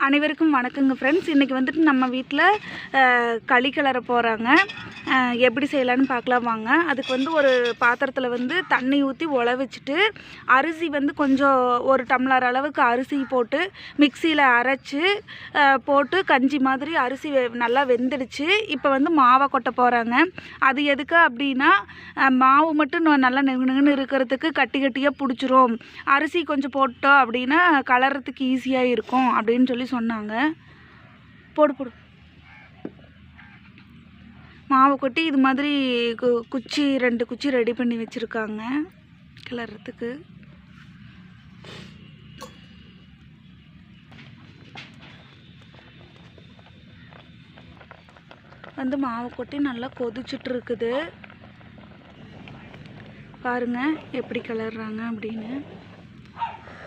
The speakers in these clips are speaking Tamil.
அனைவருக்கும் வணக்கங்க ஃப்ரெண்ட்ஸ் இன்றைக்கி வந்துட்டு நம்ம வீட்டில் களி கிளற போகிறாங்க எப்படி செய்யலான்னு பார்க்கலாம் வாங்க. அதுக்கு வந்து ஒரு பாத்திரத்தில் வந்து தண்ணி ஊற்றி உல வச்சுட்டு அரிசி வந்து கொஞ்சம் ஒரு டம்ளர் அளவுக்கு அரிசி போட்டு மிக்சியில் அரைச்சி போட்டு கஞ்சி மாதிரி அரிசி வெ- நல்லா வெந்துடுச்சு. இப்போ வந்து மாவை கொட்ட போகிறாங்க அது எதுக்கு அப்படின்னா மாவு மட்டும் நல்லா நெகு நெகுன்னு இருக்கிறதுக்கு கட்டி கட்டியாக பிடிச்சிரும். அரிசி கொஞ்சம் போட்டோம் அப்படின்னா கலர்றதுக்கு ஈஸியாக இருக்கும் அப்படின்னு சொல்லி சொன்னாங்க. போடு போடு. மாவு கொட்டி இது மாதிரி கு- குச்சி ரெண்டு குச்சி ரெடி பண்ணி வச்சுருக்காங்க. கிளறதுக்கு வந்து மாவு கொட்டி நல்லா கொதிச்சுட்டு இருக்குது பாருங்க எப்படி கிளறாங்க அப்படின்னு.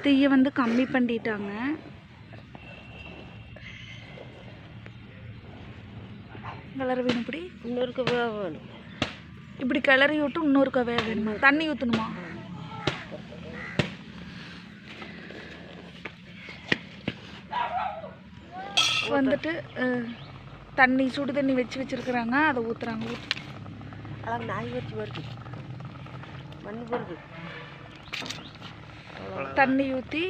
தீயை வந்து கம்மி பண்ணிட்டாங்க. கிளற வேணும் இப்படி? இன்னொருக்கு வேக வேணும். இப்படி கிளறி விட்டு இன்னொரு கவே வேணுமா? தண்ணி ஊற்றணுமா வந்துட்டு தண்ணி சுடு தண்ணி வச்சு வச்சிருக்கிறாங்க. அதை ஊற்றுறாங்க ஊற்று அதான் நாய் வச்சு வருது. மண் வருது. தண்ணி ஊற்றி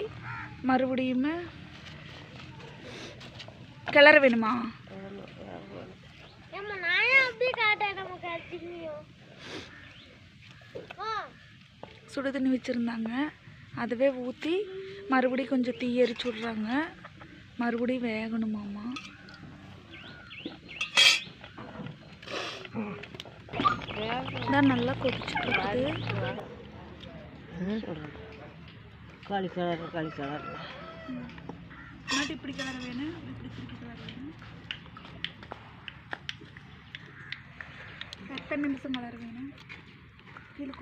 மறுபடியும் கிளற வேணுமா? சுடு தண்ணி வச்சுருந்தாங்க. அதுவே ஊற்றி மறுபடியும் கொஞ்சம் தீ எரிச்சு விட்றாங்க. மறுபடியும் வேகணுமாம்மா இதான் நல்லா கொதிச்சுட்டு இருக்குது. காளி கலர் காளி கலர். இப்படி கலர் வேணும் இப்படி கலர் வேணும். எத்தனை நிமிஷம் கலர் வேணும் கீழே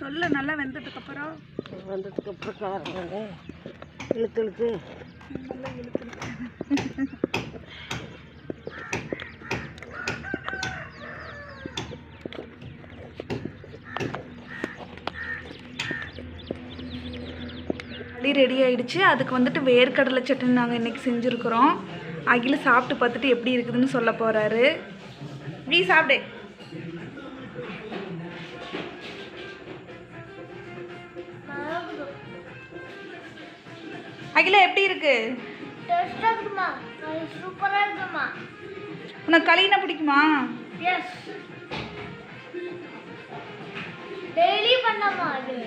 சொல்ல நல்லா வெந்ததுக்கப்புறம் வந்ததுக்கு அப்புறம்? கலர் வாங்க இழுத்து இழுத்து. நல்லா இழுத்து களி ரெடி ஆயிடுச்சு. அதுக்கு வந்துட்டு வேர்க்கடலை சட்னி நாங்கள் இன்னைக்கு செஞ்சுருக்குறோம். அகில சாப்பிட்டு பார்த்துட்டு எப்படி இருக்குதுன்னு சொல்ல போகிறாரு நீ சாப்பிடு. அகில எப்படி இருக்கு? உனக்கு களினா பிடிக்குமா? டெய்லி பண்ணமா அது?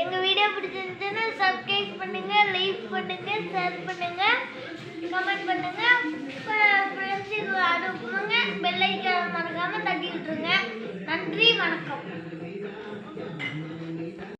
எங்க வீடியோ பிடிச்சிருந்துச்சுன்னா சப்ஸ்கிரைப் பண்ணுங்க லைக் பண்ணுங்க ஷேர் பண்ணுங்க கமெண்ட் பண்ணுங்க. ஃப்ரெண்ட்ஸுக்கு அனுப்புங்க பெல் ஐக்கான் மறக்காம தட்டி விட்டுருங்க. நன்றி வணக்கம்.